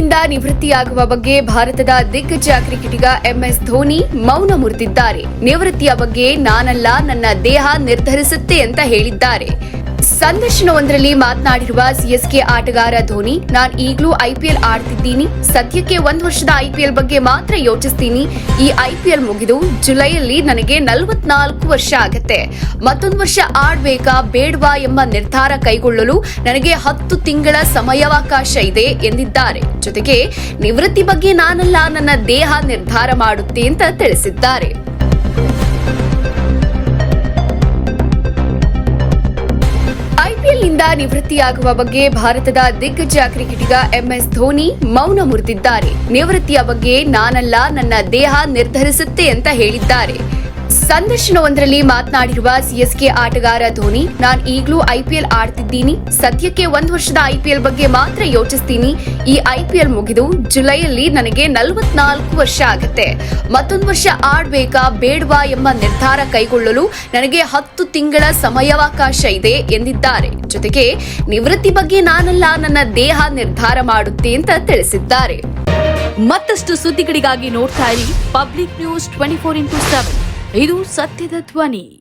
ಐಪಿಎಲ್ನಿಂದ ನಿವೃತ್ತಿಯಾಗುವ ಬಗ್ಗೆ ಭಾರತದ ದಿಗ್ಗಜ ಕ್ರಿಕೆಟಿಗ ಎಂಎಸ್ ಧೋನಿ ಮೌನ ಮುರಿದಿದ್ದಾರೆ. ನಿವೃತ್ತಿಯ ಬಗ್ಗೆ ನಾನಲ್ಲ, ನನ್ನ ದೇಹ ನಿರ್ಧರಿಸುತ್ತೆ ಅಂತ ಹೇಳಿದ್ದಾರೆ. ಸಂದರ್ಶನವೊಂದರಲ್ಲಿ ಮಾತನಾಡಿರುವ ಸಿಎಸ್ಕೆ ಆಟಗಾರ ಧೋನಿ, ನಾನು ಈಗಲೂ ಐಪಿಎಲ್ ಆಡ್ತಿದ್ದೀನಿ. ಸದ್ಯಕ್ಕೆ ಒಂದು ವರ್ಷದ ಐಪಿಎಲ್ ಬಗ್ಗೆ ಮಾತ್ರ ಯೋಚಿಸ್ತೀನಿ. ಈ ಐಪಿಎಲ್ ಮುಗಿದು ಜುಲೈಯಲ್ಲಿ ನನಗೆ ನಲವತ್ನಾಲ್ಕು ವರ್ಷ ಆಗತ್ತೆ. ಮತ್ತೊಂದು ವರ್ಷ ಆಡ್ಬೇಕಾ ಬೇಡವಾ ಎಂಬ ನಿರ್ಧಾರ ಕೈಗೊಳ್ಳಲು ನನಗೆ ಹತ್ತು ತಿಂಗಳ ಸಮಯಾವಕಾಶ ಇದೆ ಎಂದಿದ್ದಾರೆ. ಜೊತೆಗೆ ನಿವೃತ್ತಿ ಬಗ್ಗೆ ನಾನಲ್ಲ, ನನ್ನ ದೇಹ ನಿರ್ಧಾರ ಮಾಡುತ್ತೆ ಅಂತ ತಿಳಿಸಿದ್ದಾರೆ. ಐಪಿಎಲ್ನಿಂದ ನಿವೃತ್ತಿಯಾಗುವ ಬಗ್ಗೆ ಭಾರತದ ದಿಗ್ಗಜ ಕ್ರಿಕೆಟಿಗ ಎಂಎಸ್ ಧೋನಿ ಮೌನ ಮುರಿದಿದ್ದಾರೆ. ನಿವೃತ್ತಿಯ ಬಗ್ಗೆ ನಾನಲ್ಲ, ನನ್ನ ದೇಹ ನಿರ್ಧರಿಸುತ್ತೆ ಅಂತ ಹೇಳಿದ್ದಾರೆ. ಸಂದರ್ಶನವೊಂದರಲ್ಲಿ ಮಾತನಾಡಿರುವ ಸಿಎಸ್ಕೆ ಆಟಗಾರ ಧೋನಿ, ನಾನು ಈಗಲೂ ಐಪಿಎಲ್ ಆಡ್ತಿದ್ದೀನಿ. ಸದ್ಯಕ್ಕೆ ಒಂದು ವರ್ಷದ ಐಪಿಎಲ್ ಬಗ್ಗೆ ಮಾತ್ರ ಯೋಚಿಸ್ತೀನಿ. ಈ ಐಪಿಎಲ್ ಮುಗಿದು ಜುಲೈಯಲ್ಲಿ ನನಗೆ ನಲವತ್ನಾಲ್ಕು ವರ್ಷ ಆಗುತ್ತೆ. ಮತ್ತೊಂದು ವರ್ಷ ಆಡ್ಬೇಕಾ ಬೇಡವಾ ಎಂಬ ನಿರ್ಧಾರ ಕೈಗೊಳ್ಳಲು ನನಗೆ ಹತ್ತು ತಿಂಗಳ ಸಮಯಾವಕಾಶ ಇದೆ, ಎಂದಿದ್ದಾರೆ. ಜೊತೆಗೆ, ನಿವೃತ್ತಿ ಬಗ್ಗೆ ನಾನಲ್ಲ, ನನ್ನ ದೇಹ ನಿರ್ಧಾರ ಮಾಡುತ್ತೆ ಅಂತ ತಿಳಿಸಿದ್ದಾರೆ. ಮತ್ತಷ್ಟು ಸುದ್ದಿಗಳಿಗಾಗಿ ನೋಡ್ತಾ ಇರಿ public news twenty four into seven. ಇದು ಸತ್ಯದ ಧ್ವನಿ.